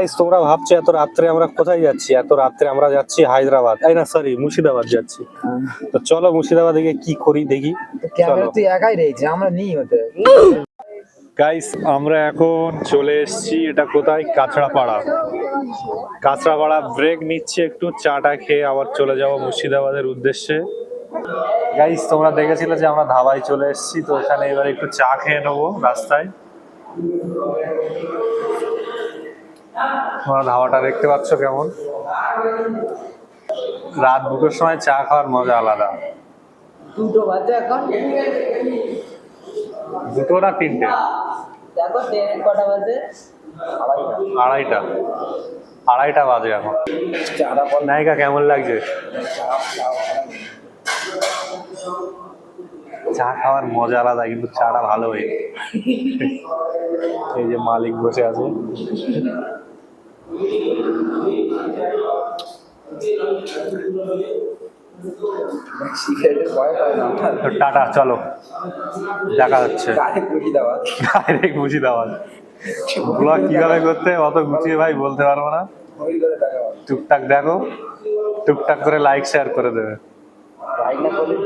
Guys তোমরা ভাবছ এত রাত্রে আমরা কোথায় যাচ্ছি? এত রাত্রে আমরা যাচ্ছি হায়দ্রাবাদ। এই না সরি মুর্শিদাবাদ যাচ্ছি। তো চলো মুর্শিদাবাদে গিয়ে কি করি দেখি। ক্যামেরা তুই একাই রয়েছে আমরা নিই ওতে। গাইস আমরা এখন চলে এসেছি এটা কোথায়? কাঁচড়াপাড়া। কাঁচড়াপাড়া ব্রেক নিচ্ছে একটু চাটা খেয়ে আবার চলে যাব মুর্শিদাবাদের উদ্দেশ্যে। গাইস তোমরা দেখেছিলে যে আমরা ধাবায় চলে এসেছি তো ওখানে এবার একটু চা খেয়ে নেব রাস্তায়। তোমরা ধাবাটা দেখতে পাচ্ছ কেমন? রাত দুটোর সময় চা খাওয়ার মজা আলাদা। দুটো বাজে এখন? দুটো না তিনটে দেখো কটা বাজে? আড়াইটা। আড়াইটা বাজে এখন। নায়িকা কেমন লাগছে? চা খাওয়ার মজা আলাদা কিন্তু চাটা ভালো হয়ে এই যে মালিক বসে আছে। টাটা চলো। দেখা হচ্ছে। গাড়ি পুড়ি দেওয়া। ডাইরেক্ট ব্লগ কীভাবে করতে অত গুছিয়ে ভাই বলতে পারব না। টুকটাক দেখো টুকটাক করে লাইক শেয়ার করে দেবে। লাইক না করলে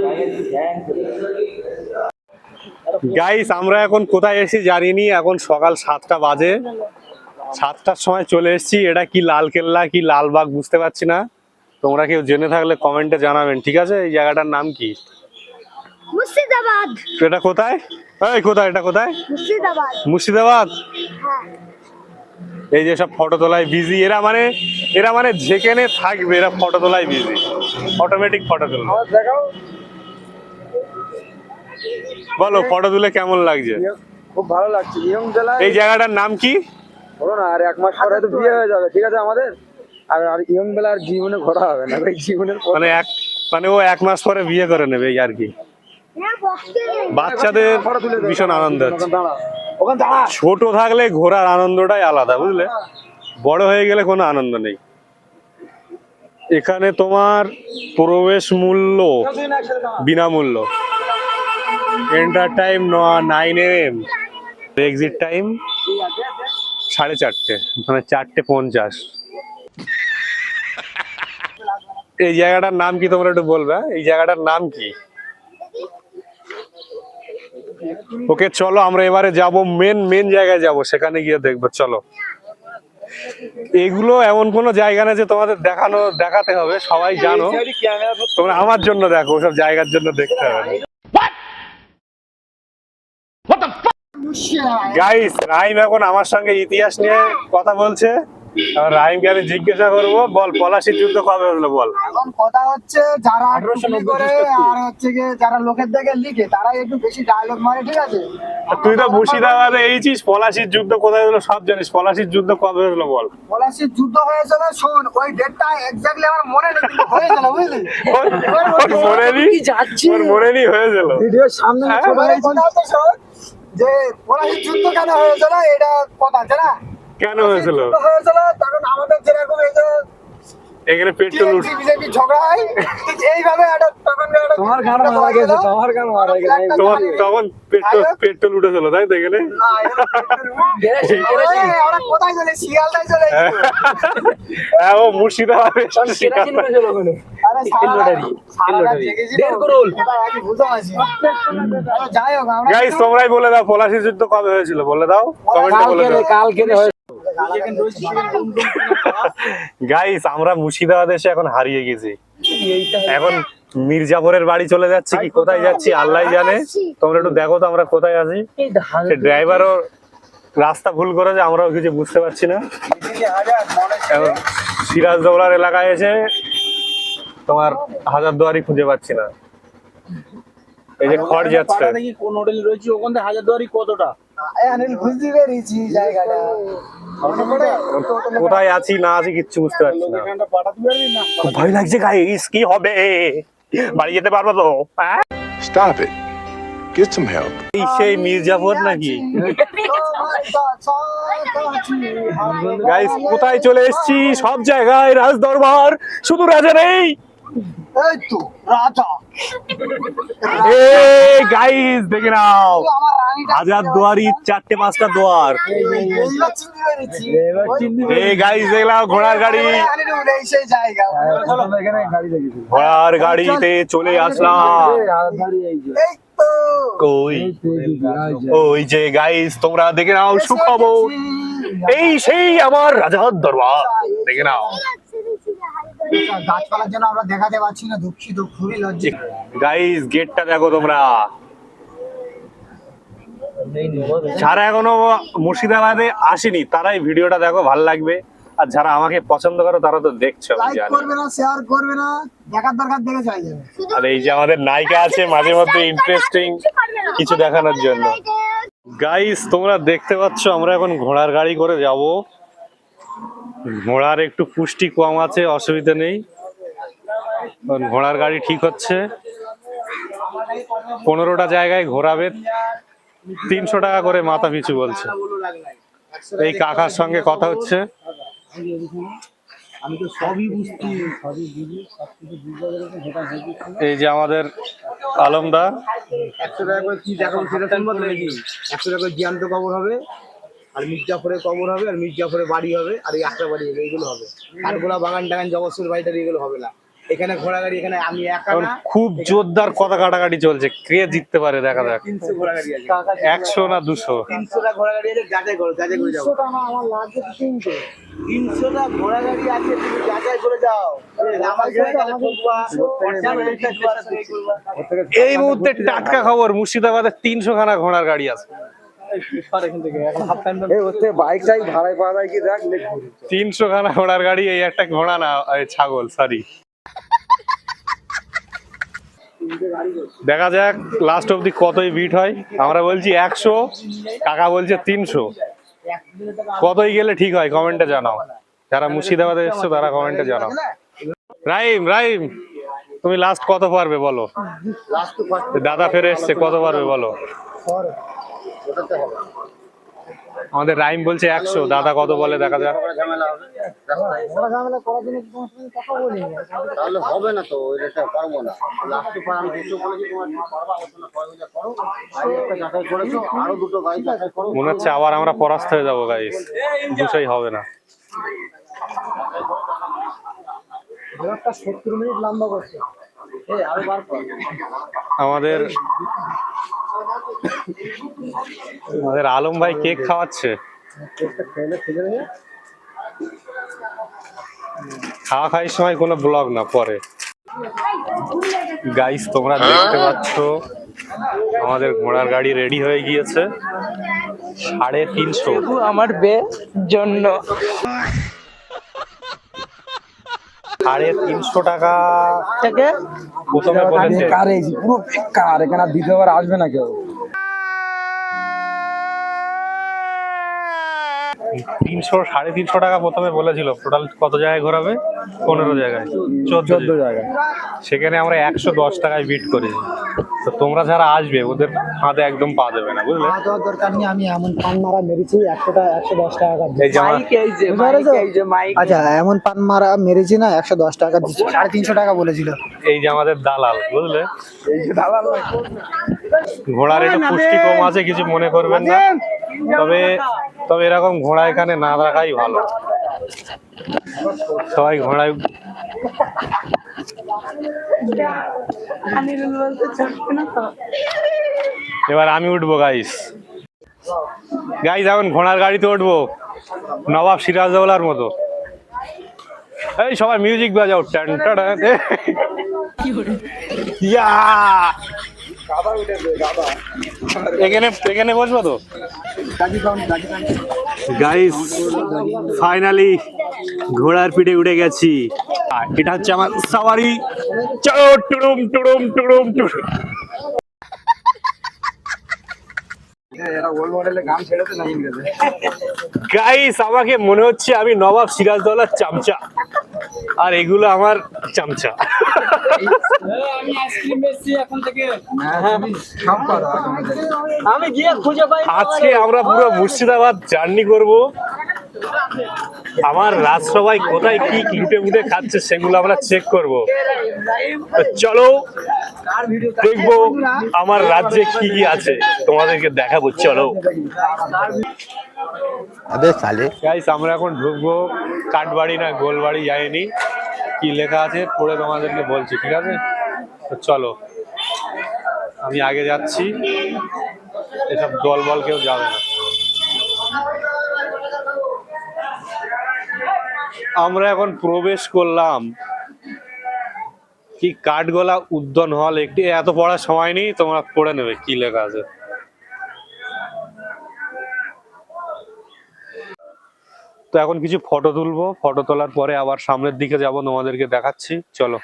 গাইস আমরা এখন কোথায় এসেছি জানিনি এখন সকাল সাতটা বাজে। সাতটার সময় চলে এসেছি এটা কি লাল কেল্লা কি লালবাগ বুঝতে পারছি না। তোমরা কেউ জেনে থাকলে কমেন্টে জানাবেন ঠিক আছে? এই জায়গাটার নাম কি? মুর্শিদাবাদ। এটা কোথায়? এই কোথায় এটা কোথায়? মুর্শিদাবাদ। মুর্শিদাবাদ? হ্যাঁ। এই যে সব ফটো তোলায় বিজি এরা মানে এরা মানে যেখানে থাকবে এরা ফটো তোলায় বিজি অটোমেটিক ফটো আমার দেখাও। বলো ফটো তুলে কেমন লাগছে? খুব ভালো লাগছে। ইয়ং জেলায় এই জায়গাটার নাম কি? বলো না আর এক মাস পরে তো বিয়ে হয়ে যাবে। ঠিক আছে আমাদের? আর আর ইয়ং বেলা আর জীবনে ঘোরা হবে না ভাই জীবনের মানে এক মানে ও এক মাস পরে বিয়ে করে নেবে আর কি। বাচ্চাদের ভীষণ আনন্দ হচ্ছে ছোট থাকলে ঘোরার আনন্দটাই আলাদা বুঝলে? বড় হয়ে গেলে কোনো আনন্দ নেই। এখানে তোমার প্রবেশ মূল্য বিনামূল্য। Enter time nine AM exit time সাড়ে চারটে মানে চারটে পঞ্চাশ। এই জায়গাটার নাম কি তোমরা একটু বলবে? এই জায়গাটার নাম কি? ওকে চলো আমরা এবারে যাব মেন মেন জায়গায় যাব সেখানে গিয়ে দেখব চলো। এগুলো এমন কোনো জায়গা না যে তোমাদের দেখানো দেখাতে হবে সবাই জানো। তোমরা আমার জন্য দেখো ওসব জায়গার জন্য দেখতে হবে। গাইস রাইম এখন আমার সঙ্গে ইতিহাস নিয়ে কথা বলছে। আর রাইমকে আমি জিজ্ঞাসা করব বল পলাশির যুদ্ধ কবে হলো বল? এখন কথা হচ্ছে যারা আঠারোশো টুকলি নব্বই করে আর হচ্ছে গিয়ে যারা লোকের দেখে লিখে তারা একটু বেশি ডায়লগ মারে ঠিক আছে? আর তুই তো মুর্শিদাবাদে এইছিস পলাশির যুদ্ধ কোথায় হলো সব জানিস। পলাশির যুদ্ধ কবে হলো বল? পলাশির যুদ্ধ হয়েছিল শোন ওই ডেটটা এক্স্যাক্টলি আমার মনে নেই হয়েছিল বুঝলি? মনে নেই? যাচ্ছি মনে নেই হয়েছিল ভিডিওর সামনে হ্যাঁ। কথা হচ্ছে শোন যে ওরা যুদ্ধ কেন হয়েছিল এটা কথা আছে না? কেন হয়েছিল? যুদ্ধ হয়েছিল তখন আমাদের যেরকম এই যে এখানে পেট্রোল উঠ বিজেপি ঝগড়া হয়। এইভাবে একটা তখন তোমার গান মারা গেছে তোমার গান মারা গেছে তোমার তখন পেট্রোল পেট্রোল উঠেছিল তাই তো এখানে? কোথায় চলে? শিয়ালদায় চলে হ্যাঁ ও মুর্শিদাবাদে গাইস তোমরাই বলে দাও পলাশির যুদ্ধ কবে হয়েছিল? বলে দাও কমেন্টে বলে কালকে দাও। কালকে গাইস আমরা মুর্শিদাবাদ এসে এখন হারিয়ে গেছি। এখন মির্জাপুরের বাড়ি চলে যাচ্ছি কি, কোথায় যাচ্ছি আল্লাহ জানে। তোমরা একটু দেখো তো আমরা কোথায় আছি। ড্রাইভারও রাস্তা ভুল করেছে, আমরাও কিছু বুঝতে পারছি না। সিরাজদৌলার এলাকায় এসে তোমার হাজার দুয়ারি খুঁজে পাচ্ছি না। এই যে খড় যাচ্ছে। কোন হোটেল রয়েছে, ওখান থেকে হাজার দুয়ারি কতটা? বুঝতে পেরেছি জায়গাটা। কোথায়? আছি না আছি কিচ্ছু বুঝতে পারছি না। ভয় লাগছে গাইস কি হবে? বাড়ি যেতে পারব তো? Stop it. Get some help. এই সেই মির্জাপুর নাকি? গাইস কোথায় চলে এসেছি? সব জায়গায় রাজ দরবার শুধু রাজা নেই। এই তো রাজা এই গাইস দেখে নাও হাজার দুয়ারি চারটে পাঁচটা দুয়ার এই গাইস দেখলাম ঘোড়ার গাড়ি ঘোড়ার গাড়িতে চলে আসলাম এই যে এই তো কই ওই যে গাইস তোমরা দেখে নাও সুখবর এই সেই আমার রাজার দরবার দেখে নাও গাছপালার জন্য আমরা দেখাতে না দুঃখিত খুবই লজ্জিত। গাইস গেটটা দেখো তোমরা। যারা এখনও মুর্শিদাবাদে আসেনি তারাই ভিডিওটা দেখো ভালো লাগবে। আর যারা আমাকে পছন্দ করো তারা তো দেখছ লাইক করবে না শেয়ার করবে না দেখার দরকার দেখে চলে যাবে। আর এই যে আমাদের নায়িকা আছে মাঝে মধ্যে ইন্টারেস্টিং কিছু দেখানোর জন্য। গাইস তোমরা দেখতে পাচ্ছ আমরা এখন ঘোড়ার গাড়ি করে যাব। ঘোড়ার একটু পুষ্টি কম আছে, অসুবিধা নেই। ঘোড়ার গাড়ি ঠিক হচ্ছে। পনেরোটা জায়গায় ঘোরাবে, তিনশো টাকা করে মাথা পিছু বলছে। এই কাকার সঙ্গে কথা হচ্ছে। এই যে আমাদের আলমদা। একশো টাকা করে কি দেখাবো সেটা একশো টাকা কবর হবে। আর মির্জাফরের কবর হবে আর মির্জাফরের বাড়ি হবে আর এই একটা বাড়ি হবে এইগুলো হবে। কাঠগোলা বাগান টাগান জগৎসুর বাড়িটা এগুলো হবে না। এখানে ঘোড়া গাড়ি এখানে আমি একা না খুব জোরদার কথা কাটাকাটি চলছে। কে জিততে পারে দেখা যাক। তিনশো ঘোড়া গাড়ি আছে। একশো না দুশো? তিনশোটা ঘোড়া গাড়ি আছে যাচাই করো যাচাই করে যাও। আমার লাগছে তিনশো। তিনশোটা ঘোড়া গাড়ি আছে তুমি যাচাই করে যাও। এই মুহূর্তে টাটকা খবর মুর্শিদাবাদে তিনশো খানা ঘোড়ার গাড়ি আছে। ভাড়ায় পাওয়া যায় কি দেখ তিনশো খানা ঘোড়ার গাড়ি এই একটা ঘোড়া না এই ছাগল সরি দেখা যাক লাস্ট অব্দি কতই বিট হয়। আমরা বলছি একশো কাকা বলছে তিনশো। কতই গেলে ঠিক হয় কমেন্টে জানাও। যারা মুর্শিদাবাদে এসছো তারা কমেন্টে জানাও। রাইম রাইম তুমি লাস্ট কত পারবে বলো? দাদা ফেরে এসছে কত পারবে বলো? আমাদের রাইম বলছে একশো দাদা কত বলে দেখা যাক। তাহলে হবে না তো ওই রেটে পারব না। লাস্ট পর আমি দুশো বলেছি তোমার পারবা হতো না সহযোগিতা করো। আর একটা যাচাই করেছ আরও দুটো গাড়ি যাচাই করো। মনে হচ্ছে আবার আমরা পরাস্ত হয়ে যাব গাইস দুশোই হবে না। একটা সত্তর মিনিট লম্বা করছে। আমাদের আমাদের আলম ভাই কেক খাওয়াচ্ছে। খাওয়া খাওয়ার সময় কোনো ব্লগ না পরে। গাইস তোমরা দেখতে পাচ্ছ আমাদের ঘোড়ার গাড়ি রেডি হয়ে গিয়েছে। সাড়ে তিনশো। আমার বে জন্য। সাড়ে তিনশো টাকা। থেকে কার এই পুরো বেকার এখানে আর দ্বিতীয়বার আসবে না কেউ। তিনশো সাড়ে তিনশো টাকা প্রথমে বলেছিল। টোটাল কত জায়গায় ঘোরাবে? পনেরো জায়গায়। চোদ্দ চোদ্দ জায়গায়। সেখানে আমরা একশো দশ টাকায় বিট করি তো তোমরা যারা আসবে ওদের হাতে একদম পা দেবে না বুঝলে? দরকার নেই আমি এমন পান মারা মেরেছি একশো টাকা একশো দশ টাকা আচ্ছা এমন পান মারা মেরেছি না একশো দশ টাকা দিচ্ছি সাড়ে তিনশো টাকা বলেছিল। এই যে আমাদের দালাল বুঝলে? এই যে দালাল ঘোড়ার একটু পুষ্টি কম আছে কিছু মনে করবেন না। তবে তবে এরকম ঘোড়া এখানে না রাখাই ভালো। সবাই ঘোড়ায় এবার আমি উঠবো গাইস গাইস এখন ঘোড়ার গাড়িতে উঠবো। নবাব সিরাজদৌলার মতো। এই সবাই মিউজিক বাজাও। টান ইয়া! এখানে এখানে বসবো তো? গাইস ফাইনালি ঘোড়ার পিঠে উঠে গেছি। আর এটা হচ্ছে আমার সাওয়ারি। চলো টুরুম টুডুম টুডুম টুডুম গাইস আমাকে মনে হচ্ছে আমি নবাব সিরাজদৌলার চামচা। আর এগুলো আমার চামচা। আমি আইসক্রিম বেচছি এখন থেকে সব করো আমি গিয়ে খুঁজে পাই। আজকে আমরা পুরো মুর্শিদাবাদ জার্নি করব। আমার রাজসভায় কোথায় কি কি লুটে মুটে খাচ্ছে সেগুলো আমরা চেক করব। তো চলো দেখব আমার রাজ্যে কি কি আছে। তোমাদেরকে দেখাবো চলো। গাইস আমরা এখন ঢুকবো কাঠবাড়ি না গোলবাড়ি যাইনি। কি লেখা আছে পড়ে তোমাদেরকে বলছি ঠিক আছে? তো চলো আমি আগে যাচ্ছি। এসব দল বল কেউ যাবে না। আমরা এখন প্রবেশ করলাম। কি কাঠগোলা উদ্যান হল একটি? এত পড়ার সময় নেই, তোমরা পড়ে নেবে, কি লেখা আছে? তো এখন কিছু ফটো তুলবো, ফটো তোলার পরে আবার সামনের দিকে যাব, তোমাদেরকে দেখাচ্ছি, চলো।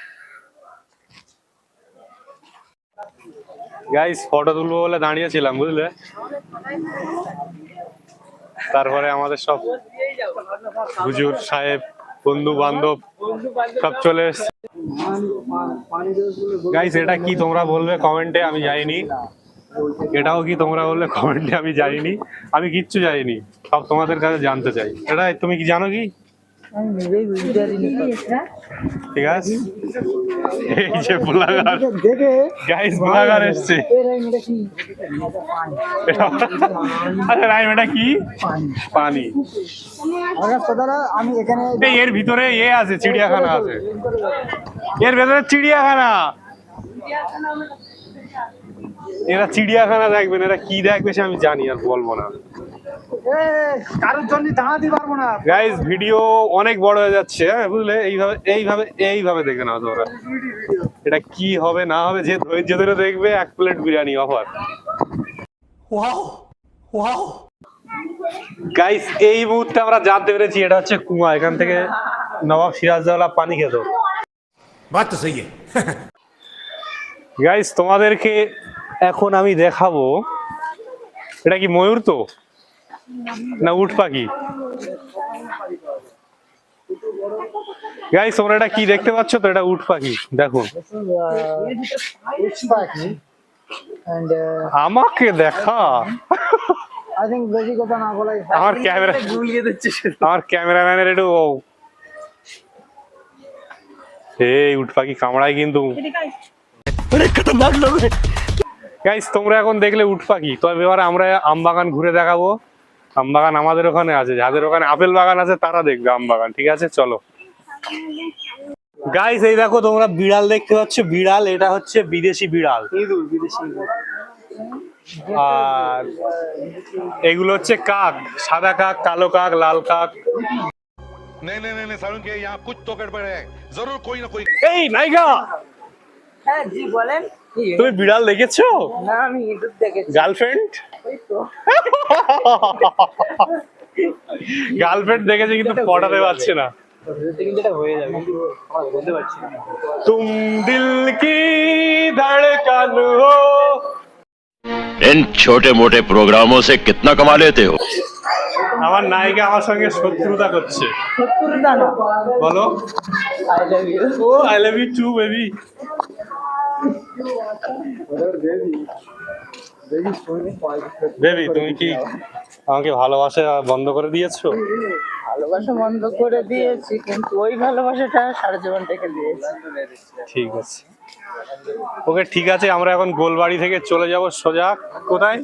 গাইস ফটো তুলবো বলে দাঁড়িয়েছিলাম, বুঝলে? তারপরে আমাদের সব হুজুর সাহেব বন্ধু বান্ধব সব চলে এসছে। গাইস এটা কি তোমরা বলবে কমেন্টে? আমি জানিনি। এটাও কি তোমরা বললে কমেন্টে? আমি জানিনি। আমি কিচ্ছু জানিনি। সব তোমাদের কাছে জানতে চাই। এটা তুমি কি জানো কি? ঠিক আছে? এই যে দেখে গাইস আচ্ছা রাইম, এটা কি? পানি। আমি এখানে এর ভিতরে এ আছে, চিড়িয়াখানা আছে। এর ভেতরে চিড়িয়াখানা। এরা চিড়িয়াখানা দেখবেন এরা কি দেখবে সে আমি জানি, আর বলব না। গাইস ভিডিও অনেক বড় হয়ে যাচ্ছে হ্যাঁ, বুঝলে? এইভাবে এইভাবে এইভাবে দেখবে না তোমরা। এটা কি হবে না হবে যে ধৈর্য ধরে দেখবে এক plate biryani offer wow wow guys এই মুহূর্তে আমরা জানতে পেরেছি এটা হচ্ছে কুয়া এখান থেকে নবাব সিরাজদৌলা পানি খেত। গাইস তোমাদেরকে এখন আমি দেখাবো এটা কি ময়ূর তো? না উঠ পাখি। গাইস তোমরা এটা কি দেখতে পাচ্ছ? তো এটা উট পাখি দেখুন। And uh, আমাকে দেখা। আমার ক্যামেরা আমার ক্যামেরাম্যানের একটু এই উট পাখি কামড়ায় কিন্তু। গাইস তোমরা এখন দেখলে উট পাখি। তবে এবার আমরা আম বাগান ঘুরে দেখাবো। আম বাগান আমাদের ওখানে আছে যাদের ওখানে আপেল বাগান আছে তারা দেখবে আম বাগান ঠিক আছে চলো গাইস এই দেখো তোমরা বিড়াল দেখতে পাচ্ছ বিড়াল এটা হচ্ছে বিদেশি বিড়াল আর এগুলো হচ্ছে কাক সাদা কাক কালো কাক লাল কাক नहीं नहीं नहीं नहीं सारुण के यहाँ कुछ तो गड़बड़ है जरूर कोई ना कोई এই নাইগা হ্যাঁ জি বলেন তুমি বিড়াল দেখেছো না আমি ইউটিউব দেখেছি গার্লফ্রেন্ড ওই তো গার্লফ্রেন্ড দেখেছে কিন্তু পটাতে পারছে না কিন্তু এটা হয়ে যাবে কিন্তু আমরা বলতে পারছি না তুম দিল কি ধড়কন হো इन छोटे मोटे प्रोग्रामों से कितना कमा लेते हो আমার নায়িকা আমার সঙ্গে শত্রুতা করছে শত্রুতা না বলো I love you oh I love you too baby baby তুমি কি আমাকে ভালোবাসা বন্ধ করে দিয়েছ? ভালোবাসা বন্ধ করে দিয়েছি কিন্তু ওই ভালোবাসাটা সারা জীবন থেকে দিয়েছি। ঠিক আছে। ওকে ঠিক আছে আমরা এখন গোলবাড়ি থেকে চলে যাব সোজা। কোথায়?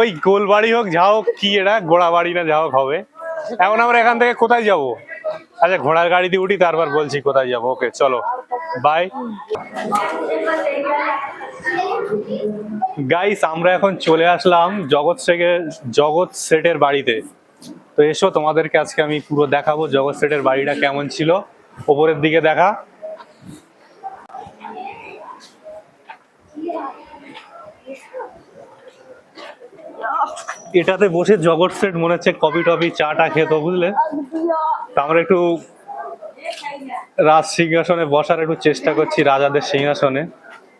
ওই গোলবাড়ি হোক যা হোক কি এটা ঘোড়া বাড়ি না যা হোক হবে। এখন আমরা এখান থেকে কোথায় যাব? আচ্ছা ঘোড়ার গাড়ি দিয়ে উঠি, তারপর বলছি কোথায় যাব? ওকে, চলো। বাই গাইস আমরা এখন চলে আসলাম জগৎ শেখের জগৎ সেটের বাড়িতে। তো এসো, তোমাদেরকে আজকে আমি পুরো দেখাবো জগৎ সেটের বাড়িটা কেমন ছিল। ওপরের দিকে দেখা। এটাতে বসে জগৎ সেট মনে হচ্ছে কফি টফি চা টা খেতো বুঝলে? তা আমরা একটু রাজ সিংহাসনে বসার একটু চেষ্টা করছি রাজাদের সিংহাসনে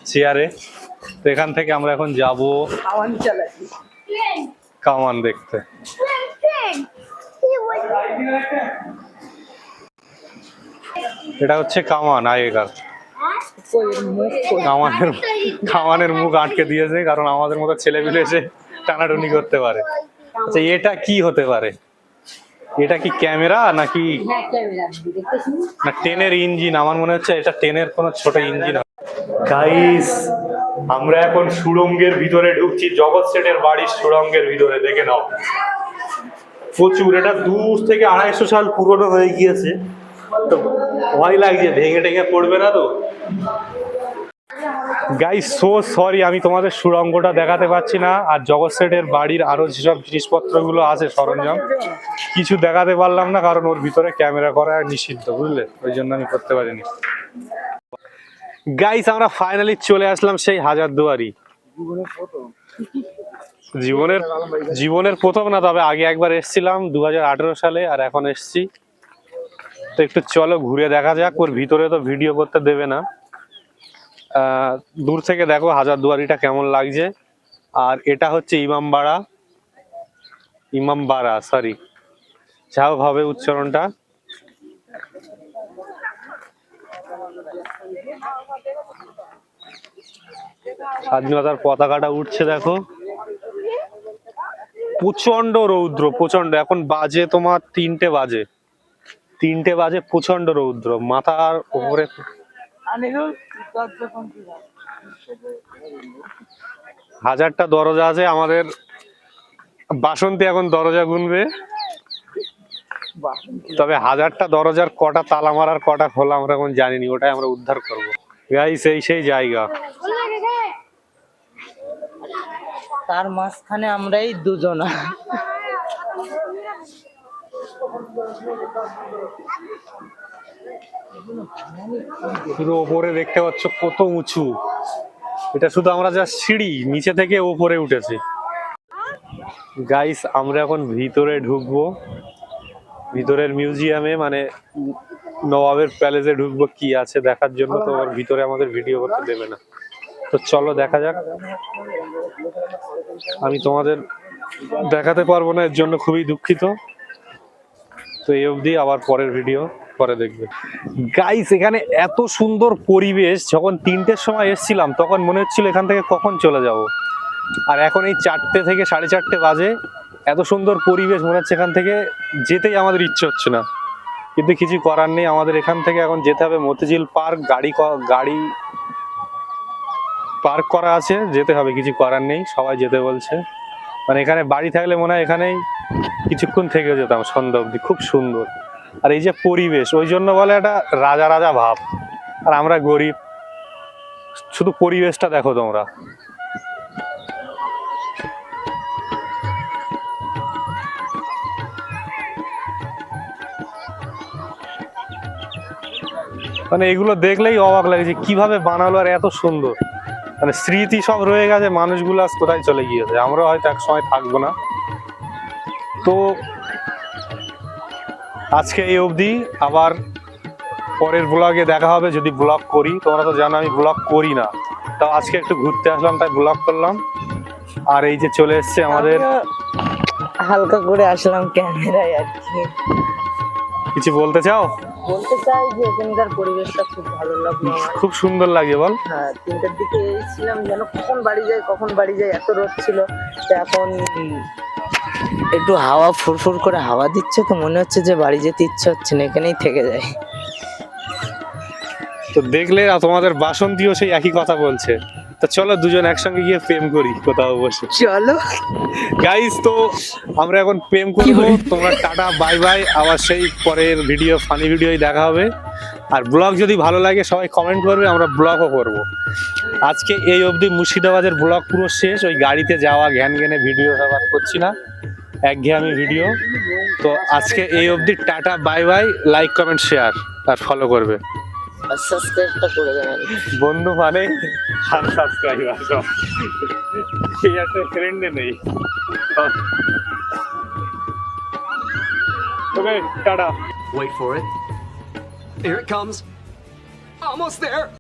চেয়ারে তো এখান থেকে আমরা এখন যাব কামান দেখতে। এটা হচ্ছে কামান আগেকার। কামানের কামানের মুখ আটকে দিয়েছে কারণ আমাদের মতো ছেলে মিলে এসে টানাটুনি করতে পারে। আচ্ছা এটা কি হতে পারে? এটা কি ক্যামেরা নাকি না টেনের ইঞ্জিন? আমার মনে হচ্ছে এটা টেনের কোনো ছোট ইঞ্জিন গাইস আমরা এখন সুড়ঙ্গের ভিতরে ঢুকছি। জগৎ সেটের বাড়ির সুড়ঙ্গের ভিতরে দেখে নাও। প্রচুর এটা দূর থেকে আড়াইশো সাল পুরনো হয়ে গিয়েছে। তো ভয় লাগছে ভেঙে টেঙে পড়বে না তো? গাইস সো সরি আমি তোমাদের সুড়ঙ্গটা দেখাতে পাচ্ছি না। আর জগৎ সেটের বাড়ির আরও যেসব জিনিসপত্রগুলো আছে সরঞ্জাম, কিছু দেখাতে পারলাম না, কারণ ওর ভিতরে ক্যামেরা করা নিষিদ্ধ, বুঝলে? ওই জন্য আমি করতে পারিনি। গাইস আমরা ফাইনালি চলে আসলাম সেই হাজার দুয়ারি জীবনের জীবনের প্রথম না, তবে আগে একবার এসেছিলাম দু সালে, আর এখন এসছি। তো একটু চলো ঘুরে দেখা যাক, ওর ভিতরে তো ভিডিও করতে দেবে না। দূর থেকে দেখো হাজার দুয়ারিটা কেমন লাগছে। আর এটা হচ্ছে ইমামবাড়া। ইমামবাড়া সরি যা হবে উচ্চারণটা। স্বাধীনতার পতাকাটা উঠছে, দেখো। প্রচণ্ড রৌদ্র প্রচণ্ড এখন বাজে তোমার তিনটে বাজে। তিনটে বাজে প্রচণ্ড রৌদ্র। মাথার উপরে হাজারটা দরজা আছে আমাদের বাসন্তী এখন দরজা গুনবে। তবে হাজারটা দরজার কটা তালা মারার কটা খোলা আমরা এখন জানিনি ওটাই আমরা উদ্ধার করব। গাই সেই সেই জায়গা। তার মাঝখানে আমরাই দুজনা। পুরো ওপরে দেখতে পাচ্ছ কত উঁচু। এটা শুধু আমরা যা সিঁড়ি, নিচে থেকে ওপরে উঠেছে। গাইস আমরা এখন ভিতরে ঢুকবো। ভিতরের মিউজিয়ামে মানে নবাবের প্যালেসে ঢুকবো কি আছে দেখার জন্য, তো ভিতরে আমাদের ভিডিও করতে দেবে না। তো চলো দেখা যাক। আমি তোমাদের দেখাতে পারব না, এর জন্য খুবই দুঃখিত। তো এই অবধি আবার পরের ভিডিও। পরে দেখবে। গাইস এখানে এত সুন্দর পরিবেশ, যখন তিনটের সময় এসেছিলাম, তখন মনে হচ্ছিল এখান থেকে কখন চলে যাব। আর এখন এই চারটে থেকে সাড়ে চারটে বাজে, এত সুন্দর পরিবেশ, মনে হচ্ছে এখান থেকে যেতেই আমাদের ইচ্ছে হচ্ছে না। কিন্তু কিছু করার নেই, আমাদের এখান থেকে এখন যেতে হবে। মতিঝিল পার্ক, গাড়ি গাড়ি পার্ক করা আছে, যেতে হবে, কিছু করার নেই, সবাই যেতে বলছে। মানে এখানে বাড়ি থাকলে মনে হয় এখানেই কিছুক্ষণ থেকে যেতাম, সন্ধ্যা অবধি, খুব সুন্দর। আর এই যে পরিবেশ, ওই জন্য বলে একটা রাজা রাজা ভাব। আর আমরা গরিব, শুধু পরিবেশটা দেখো তোমরা। মানে এগুলো দেখলেই অবাক লাগে যে কীভাবে বানালো আর এত সুন্দর। মানে স্মৃতি সব রয়ে গেছে, মানুষগুলো আজ কোথায় চলে গিয়েছে? আমরা হয়তো এক সময় থাকব না। তো আজকে এই অবধি আবার পরের ব্লগে দেখা হবে যদি ব্লগ করি। তোমরা তো জানো আমি ব্লগ করি না। তাও আজকে একটু ঘুরতে আসলাম তাই ব্লগ করলাম। আর এই যে চলে এসছে আমাদের হালকা করে আসলাম ক্যামেরায় আর কি। কিছু বলতে চাও? বলতে চাই যে এখানকার পরিবেশটা খুব ভালো লাগল খুব সুন্দর লাগে বল। হ্যাঁ তিনটার দিকে এসেছিলাম যেন কখন বাড়ি যাই কখন বাড়ি যাই এত রোদ ছিল। তো এখন একটু হাওয়া ফুরফুর করে হাওয়া দিচ্ছে তো মনে হচ্ছে যে বাড়ি যেতে ইচ্ছে হচ্ছে না এখানেই থেকে যায়। তো দেখলে তোমাদের বাসন্তীও সেই একই কথা বলছে। তো চলো দুজন একসঙ্গে গিয়ে প্রেম করি কোথাও বসে। চলো। গাইস তো আমরা এখন প্রেম করব। তোমরা টাটা বাই বাই আবার সেই পরের ভিডিও ফানি ভিডিওই দেখা হবে। আর ব্লগ যদি ভালো লাগে সবাই কমেন্ট করবে আমরা ব্লগও করব। আজকে এই অবধি মুর্শিদাবাদের ব্লগ পুরো শেষ। ওই গাড়িতে যাওয়া জ্ঞান ঘ্যানে ভিডিও সবার করছি না। একঘেয়েমি ভিডিও তো আজকে এই অবধি tata bye bye like comment share আর ফলো করবে আর সাবস্ক্রাইবটা করে দেবেন বন্ধু মানে সাবস্ক্রাইবার একটা ফ্রেন্ডে নেই okay tata Wait for it. Here it comes. Almost there.